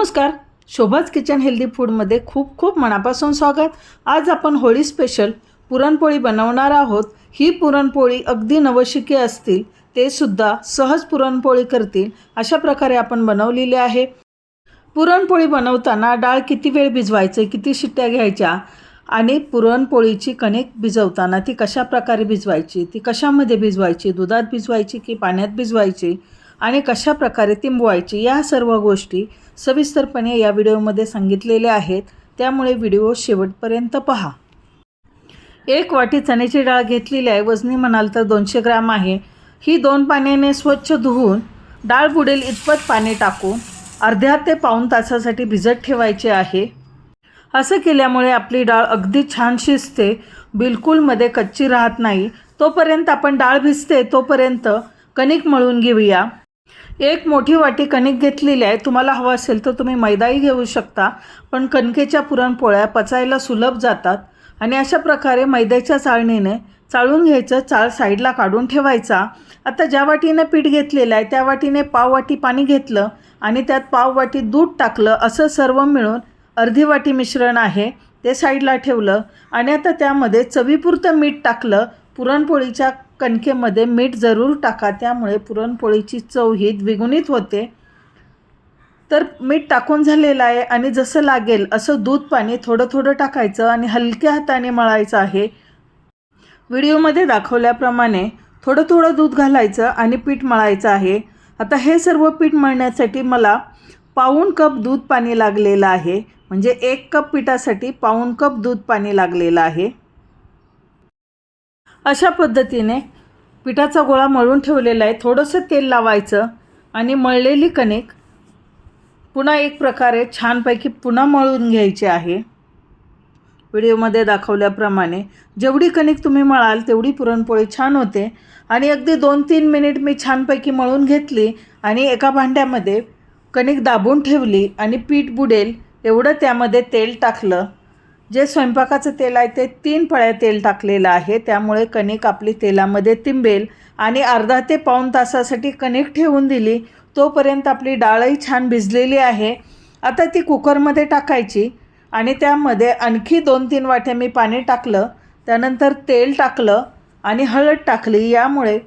नमस्कार. शोभाच kitchen healthy फूडमध्ये खूप खूप मनापासून स्वागत. आज आपण होळी स्पेशल पुरणपोळी बनवणार आहोत. ही पुरणपोळी अगदी नवशिके असतील ते सुद्धा सहज पुरणपोळी करतील अशा प्रकारे आपण बनवलेली आहे. पुरणपोळी बनवताना डाळ किती वेळ भिजवायचे किती शिट्ट्या घ्यायच्या आणि पुरणपोळीची कणिक भिजवताना ती कशा प्रकारे भिजवायची ती कशामध्ये भिजवायची दुधात भिजवायची की पाण्यात भिजवायची आणि कशा प्रकारे तिंबवायची या सर्व गोष्टी सविस्तरपणे या व्हिडिओमध्ये सांगितलेले आहेत. त्यामुळे व्हिडिओ शेवटपर्यंत पहा. एक वाटी चण्याची डाळ घेतलेली आहे. वजनी म्हणाल तर दोनशे ग्राम आहे. ही दोन पाण्याने स्वच्छ धुवून डाळ बुडेल इतपत पाणी टाकून अर्ध्या ते पाऊण तासासाठी भिजत ठेवायचे आहे. असं केल्यामुळे आपली डाळ अगदी छान शिजते. बिलकुलमध्ये कच्ची राहत नाही. तोपर्यंत आपण डाळ भिजते. तोपर्यंत कणिक मळून घेऊया. एक मोठी वाटी कणिक घेतलेली आहे. तुम्हाला हवं असेल तर तुम्ही मैदाही घेऊ शकता पण कणकेच्या पुरणपोळ्या पचायला सुलभ जातात आणि अशा प्रकारे मैद्याच्या चाळणीने चाळून घ्यायचं चाळ साईडला काढून ठेवायचा. आता ज्या वाटीने पीठ घेतलेलं आहे त्या वाटीने पाव वाटी पाणी घेतलं आणि त्यात पाव वाटी दूध टाकलं असं सर्व मिळून अर्धी वाटी मिश्रण आहे ते साईडला ठेवलं आणि आता त्यामध्ये चवीपुरतं मीठ टाकलं पुरणपोळीच्या कणकेमध्ये मीठ जरूर टाका. त्यामुळे पुरणपोळीची चव ही द्विगुणित होते. तर मीठ टाकून झालेलं आहे आणि जसं लागेल असं दूध पाणी थोडं थोडं टाकायचं आणि हलक्या हाताने मळायचं आहे. व्हिडिओमध्ये दाखवल्याप्रमाणे थोडं थोडं दूध घालायचं आणि पीठ मळायचं आहे. आता हे सर्व पीठ मळण्यासाठी मला पाऊण कप दूध पाणी लागलेलं आहे. म्हणजे एक कप पिठासाठी पाऊण कप दूध पाणी लागलेलं आहे. अशा पद्धतीने पिठाचा गोळा मळून ठेवलेला आहे. थोडंसं तेल लावायचं आणि मळलेली कणिक पुन्हा एक प्रकारे छानपैकी पुन्हा मळून घ्यायची आहे. व्हिडिओमध्ये दाखवल्याप्रमाणे जेवढी कणिक तुम्ही मळाल तेवढी पुरणपोळी छान होते. आणि अगदी दोन तीन मिनिट मी छानपैकी मळून घेतली आणि एका भांड्यामध्ये कणिक दाबून ठेवली आणि पीठ बुडेल एवढं त्यामध्ये तेल टाकलं. जे स्वयंपाकाचं तेल आहे ते तीन पळ्या तेल टाकलेलं आहे. त्यामुळे कणिक आपली तेलामध्ये तिंबेल आणि अर्धा ते पाऊण तासासाठी कणिक ठेवून दिली. तोपर्यंत आपली डाळही छान भिजलेली आहे. आता ती कुकरमध्ये टाकायची आणि त्यामध्ये आणखी दोन तीन वाट्या मी पाणी टाकलं. त्यानंतर तेल टाकलं आणि हळद टाकली. यामुळे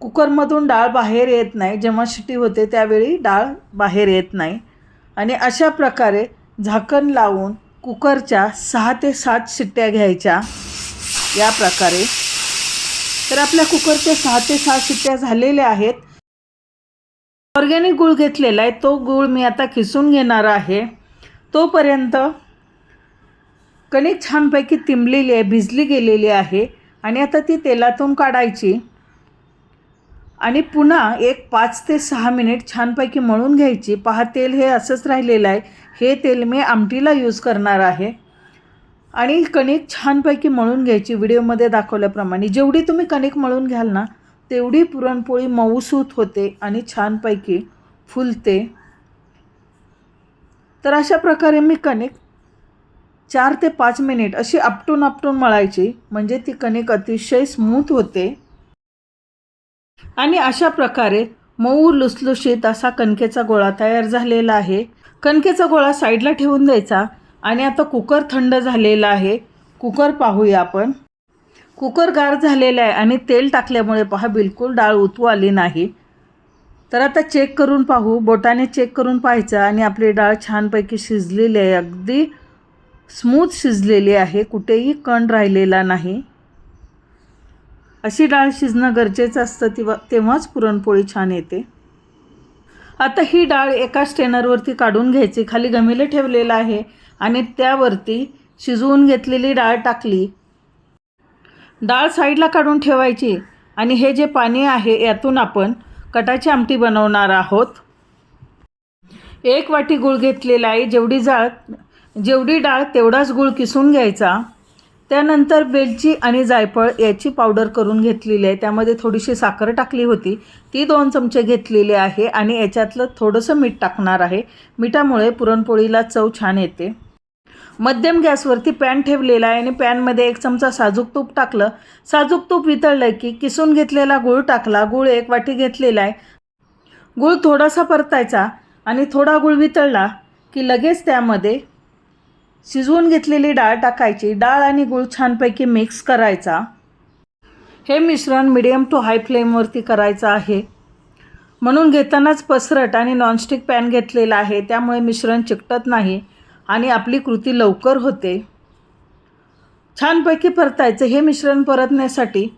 कुकरमधून डाळ बाहेर येत नाही. जेव्हा शिटी होते त्यावेळी डाळ बाहेर येत नाही. आणि अशा प्रकारे झाकण लावून कुकरच्या सहा ते सात शिट्ट्या घ्यायच्या या प्रकारे. तर आपल्या कुकरच्या सहा ते सात शिट्ट्या झालेल्या आहेत. ऑर्गॅनिक गूळ घेतलेला आहे. तो गूळ मी आता खिसून घेणार आहे. तोपर्यंत कणिक छानपैकी तिंबलेली आहे भिजली गेलेली आहे. आणि आता ती तेलातून काढायची. आणि पुन्हा एक पाच ते सहा मिनिट छानपैकी मळून घ्यायची. पहा तेल हे असंच राहिलेलं आहे. हे तेल मी आमटीला यूज करणार आहे. आणि कणिक छानपैकी मळून घ्यायची. व्हिडिओमध्ये दाखवल्याप्रमाणे जेवढी तुम्ही कणिक मळून घ्याल ना तेवढी पुरणपोळी मऊसूत होते आणि छानपैकी फुलते. तर अशा प्रकारे मी कणिक चार ते पाच मिनिट अशी आपटून आपटून मळायची. म्हणजे ती कणिक अतिशय स्मूथ होते. आणि अशा प्रकारे मऊ लुसलुशीत असा कणकेचा गोळा तयार झालेला आहे. कणकेचा गोळा साईडला ठेवून द्यायचा आणि आता कुकर थंड झालेला आहे. कुकर पाहूया आपण. कुकर गार झालेला आहे आणि तेल टाकल्यामुळे पहा बिलकुल डाळ उतू आली नाही. तर आता चेक करून पाहू. बोटाने चेक करून पाहायचं आणि आपली डाळ छानपैकी शिजलेली आहे. अगदी स्मूथ शिजलेली आहे. कुठेही कण राहिलेला नाही. अशी डाळ शिजणं गरजेचं असतं तेव्हा तेव्हाच पुरणपोळी छान येते. आता ही डाळ एका स्टेनरवरती काढून घ्यायची. खाली गमिले ठेवलेलं आहे आणि त्यावरती शिजवून घेतलेली डाळ टाकली. डाळ साईडला काढून ठेवायची आणि हे जे पाणी आहे यातून आपण कटाची आमटी बनवणार आहोत. एक वाटी गूळ घेतलेला आहे. जेवढी जाळ जेवढी डाळ तेवढाच गूळ किसून घ्यायचा. त्यानंतर वेलची आणि जायफळ याची पावडर करून घेतलेली आहे. त्यामध्ये थोडीशी साखर टाकली होती. ती दोन चमचे घेतलेले आहे आणि याच्यातलं थोडंसं मीठ टाकणार आहे. मिठामुळे पुरणपोळीला चव छान येते. मध्यम गॅसवरती पॅन ठेवलेला आहे आणि पॅनमध्ये एक चमचा साजूक तूप टाकलं. साजूक तूप वितळलं की किसून घेतलेला गूळ टाकला. गूळ एक वाटी घेतलेला आहे. गूळ थोडासा परतायचा आणि थोडा गूळ वितळला की लगेच त्यामध्ये शिजवून घेतलेली डाळ टाकायची. डाळ आणि गूळ छानपैकी मिक्स करायचा. हे मिश्रण मिडियम टू हाय फ्लेमवरती करायचं आहे. म्हणून घेतानाच पसरट आणि नॉनस्टिक पॅन घेतलेला आहे. त्यामुळे मिश्रण चिकटत नाही आणि आपली कृती लवकर होते. छानपैकी परतायचं. हे मिश्रण परतण्यासाठी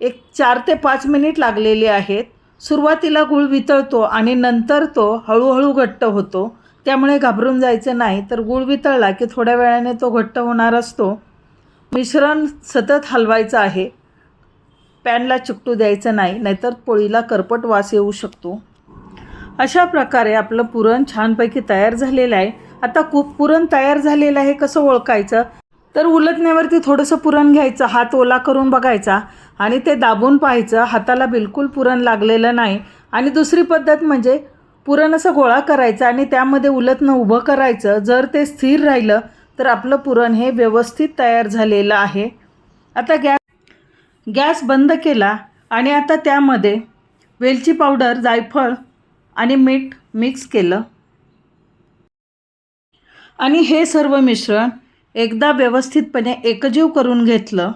एक चार ते पाच मिनिट लागलेले आहेत. सुरुवातीला गूळ वितळतो आणि नंतर तो हळूहळू घट्ट होतो. त्यामुळे घाबरून जायचं नाही. तर गूळ वितळला की थोड्या वेळाने तो घट्ट होणार असतो. मिश्रण सतत हलवायचं आहे. पॅनला चिकटू द्यायचं नाही नाहीतर पोळीला करपट वास येऊ शकतो. अशा प्रकारे आपलं पुरण छानपैकी तयार झालेलं आहे. आता खूप पुरण तयार झालेलं आहे कसं ओळखायचं? तर उलटण्यावरती थोडंसं पुरण घ्यायचं हात ओला करून बघायचा आणि ते दाबून पाहायचं. हाताला बिलकुल पुरण लागलेलं नाही. आणि दुसरी पद्धत म्हणजे पुरण असं गोळा करायचं आणि त्यामध्ये उलटणं उभं करायचं जर ते स्थिर राहिलं तर आपलं पुरण हे व्यवस्थित तयार झालेलं आहे. आता गॅस गॅस बंद केला आणि आता त्यामध्ये वेलची पावडर जायफळ आणि मीठ मिक्स केलं. आणि हे सर्व मिश्रण एकदा व्यवस्थितपणे एकजीव करून घेतलं.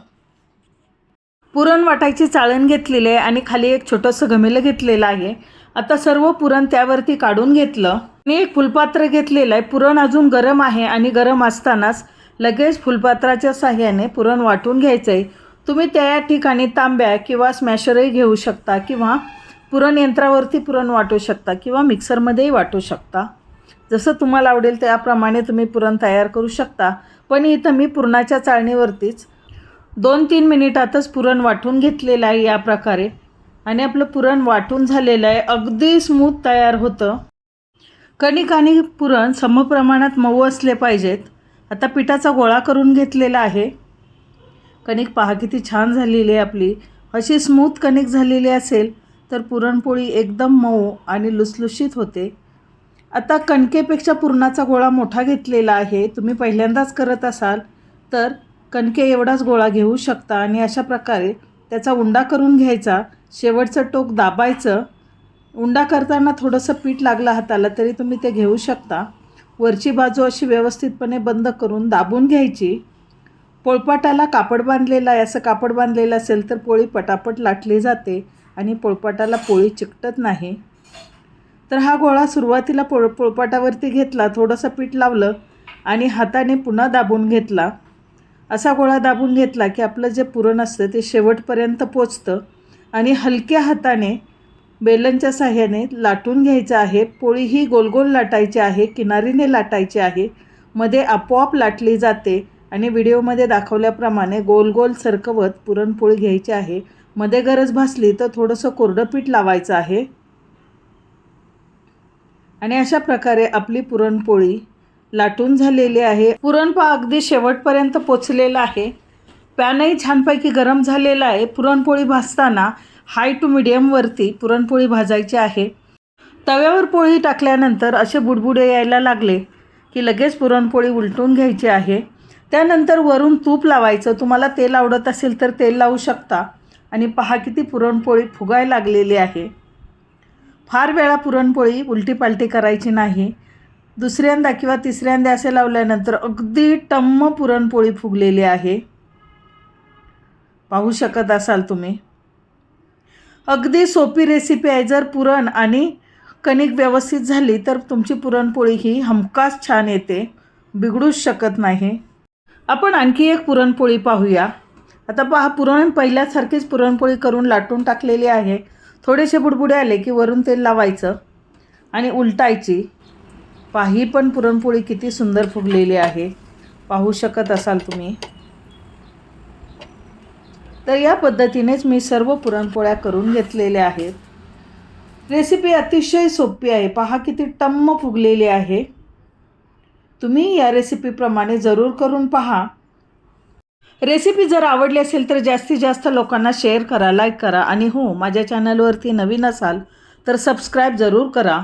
पुरण वाटायची चाळण घेतलेली आहे आणि खाली एक छोटंसं घमेलं घेतलेलं आहे. आता सर्व पुरण त्यावरती काढून घेतलं. मी एक फुलपात्र घेतलेलं आहे. पुरण अजून गरम आहे आणि गरम असतानाच लगेच फुलपात्राच्या साह्याने पुरण वाटून घ्यायचं आहे तुम्ही त्या ठिकाणी तांब्या किंवा स्मॅशरही घेऊ शकता किंवा पुरण यंत्रावरती पुरण वाटू शकता किंवा मिक्सरमध्येही वाटू शकता. जसं तुम्हाला आवडेल त्याप्रमाणे तुम्ही पुरण तयार करू शकता. पण इथं मी पुरणाच्या चाळणीवरतीच दोन तीन मिनिटातच पुरण वाटून घेतलेलं आहे या प्रकारे. आणि आपलं पुरण वाटून झालेलं आहे. अगदी स्मूथ तयार होतं. कणिक आणि पुरण समप्रमाणात मऊ असले पाहिजेत. आता पिठाचा गोळा करून घेतलेला आहे. कणिक पहा किती छान झालेली आहे आपली. अशी स्मूथ कणिक झालेली असेल तर पुरणपोळी एकदम मऊ आणि लुसलुशीत होते. आता कणकेपेक्षा पुरणाचा गोळा मोठा घेतलेला आहे. तुम्ही पहिल्यांदाच करत असाल तर कणके एवढाच गोळा घेऊ शकता आणि अशा प्रकारे त्याचा उंडा करून घ्यायचा. शेवटचं टोक दाबायचं. उंडा करताना थोडंसं पीठ लागलं हाताला तरी तुम्ही ते घेऊ शकता. वरची बाजू अशी व्यवस्थितपणे बंद करून दाबून घ्यायची. पोळपाटाला कापड बांधलेलं आहे. असं कापड बांधलेलं असेल तर पोळी पटापट लाटली जाते आणि पोळपाटाला पोळी चिकटत नाही. तर हा गोळा सुरुवातीला पोळ पोळपाटावरती घेतला. थोडंसं पीठ लावलं आणि हाताने पुन्हा दाबून घेतला. असा गोळा दाबून घेतला की आपलं जे पुरण असतं ते शेवटपर्यंत पोचतं आणि हलक्या हाताने बेलनच्या साह्याने लाटून घ्यायचं आहे. पोळी ही गोलगोल लाटायची आहे किनारीने लाटायची आहे. मध्ये आपोआप लाटली जाते आणि व्हिडिओमध्ये दाखवल्याप्रमाणे गोल गोल सरकवत पुरणपोळी घ्यायची आहे. मध्ये गरज भासली तर थोडंसं कोरडं पीठ लावायचं आहे. आणि अशा प्रकारे आपली पुरणपोळी लाटून झालेली आहे. पुरणपा अगदी शेवटपर्यंत पोचलेला आहे. पॅनही छानपैकी गरम झालेला आहे. पुरणपोळी भाजताना हाय टू मिडियमवरती पुरणपोळी भाजायची आहे. तव्यावर पोळी टाकल्यानंतर असे बुडबुडे यायला लागले की लगेच पुरणपोळी उलटून घ्यायची आहे. त्यानंतर वरून तूप लावायचं. तुम्हाला तेल आवडत असेल तर तेल लावू शकता. आणि पहा किती पुरणपोळी फुगाय लागलेली आहे. फार वेळा पुरणपोळी उलटी पालटी करायची नाही. दुसऱ्यांदा किंवा तिसऱ्यांदा असे लावल्यानंतर अगदी टम्म पुरणपोळी फुगलेली आहे. पाहू शकत असाल तुम्ही. अगदी सोपी रेसिपी आहे. जर पुरण आणि कणिक व्यवस्थित झाली तर तुमची पुरणपोळी ही हमखास छान येते. बिघडूच शकत नाही. आपण आणखी एक पुरणपोळी पाहूया. आता पहा पुरण पहिल्यासारखीच पुरणपोळी करून लाटून टाकलेली आहे. थोडेसे बुडबुडे आले की वरून तेल लावायचं आणि उलटायची. पाही पण पुरणपोळी किती सुंदर फुगलेली आहे. पाहू शकत असाल तुम्ही. तर या पद्धतीनेच मी सर्व पुरणपोळ्या करून घेतलेल्या आहेत. रेसिपी अतिशय सोपी आहे. पहा किती टम्म फुगलेली आहे. तुम्ही या रेसिपीप्रमाणे जरूर करून पहा. रेसिपी जर आवडली असेल तर जास्तीत जास्त लोकांना शेअर करा लाईक करा आणि हो माझ्या चॅनलवरती नवीन असाल तर सबस्क्राईब जरूर करा.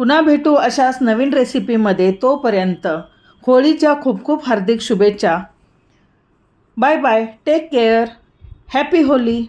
पुन्हा भेटू अशाच नवीन रेसिपीमध्ये तोपर्यंत होळीच्या खूप खूप हार्दिक शुभेच्छा. Bye bye take care happy Holi.